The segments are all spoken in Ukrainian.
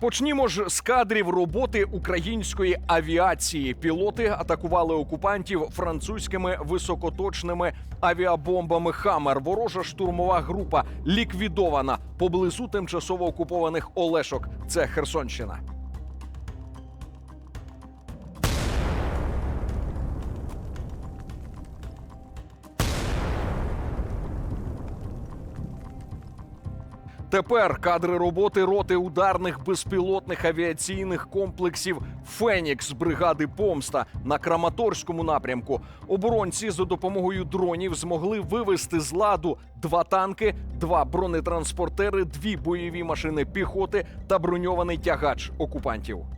Почнімо ж з кадрів роботи української авіації. Пілоти атакували окупантів французькими високоточними авіабомбами Хамер. Ворожа штурмова група ліквідована поблизу тимчасово окупованих Олешок. Це Херсонщина. Тепер кадри роботи роти ударних безпілотних авіаційних комплексів Фенікс бригади Помста на Краматорському напрямку. Оборонці за допомогою дронів змогли вивести з ладу два танки, два бронетранспортери, дві бойові машини піхоти та броньований тягач окупантів.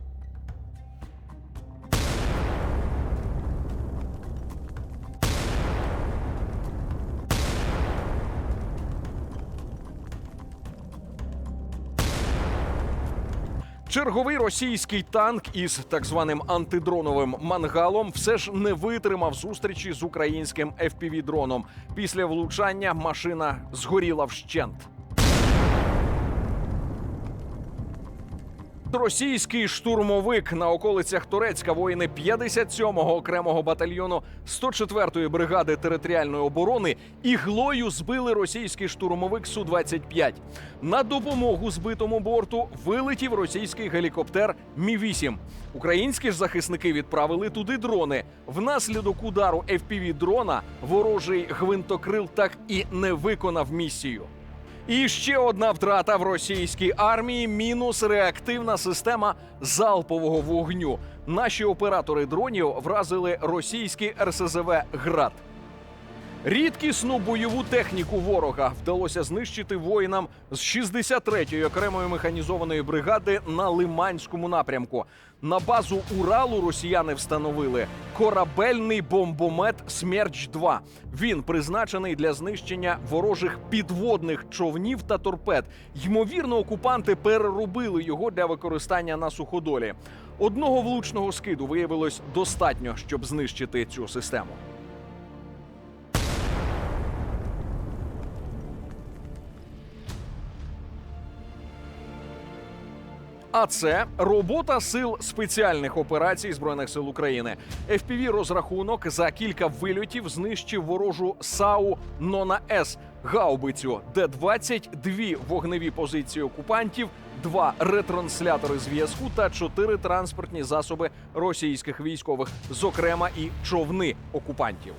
Черговий російський танк із так званим антидроновим мангалом все ж не витримав зустрічі з українським fpv дроном Після влучання машина згоріла вщент. Російський штурмовик на околицях Турецька воїни 57-го окремого батальйону 104-ї бригади територіальної оборони іглою збили російський штурмовик су 25 На допомогу збитому борту вилетів російський гелікоптер Мі 8 Українські ж захисники відправили туди дрони. Внаслідок удару fpv дрона ворожий гвинтокрил так і не виконав місію. І ще одна втрата в російській армії мінус реактивна система залпового вогню. Наші оператори дронів вразили російський РСЗВ ГРАД. Рідкісну бойову техніку ворога вдалося знищити воїнам з 63-ї окремої механізованої бригади на Лиманському напрямку. На базу Уралу росіяни встановили корабельний бомбомет Смерч 2 Він призначений для знищення ворожих підводних човнів та торпед. Ймовірно, окупанти переробили його для використання на суходолі. Одного влучного скиду виявилось достатньо, щоб знищити цю систему. А це робота сил спеціальних операцій збройних сил України. fpv розрахунок за кілька вильотів знищив ворожу САУ Нона С гаубицю, де 22 вогневі позиції окупантів, два ретранслятори зв'язку та чотири транспортні засоби російських військових, зокрема і човни окупантів.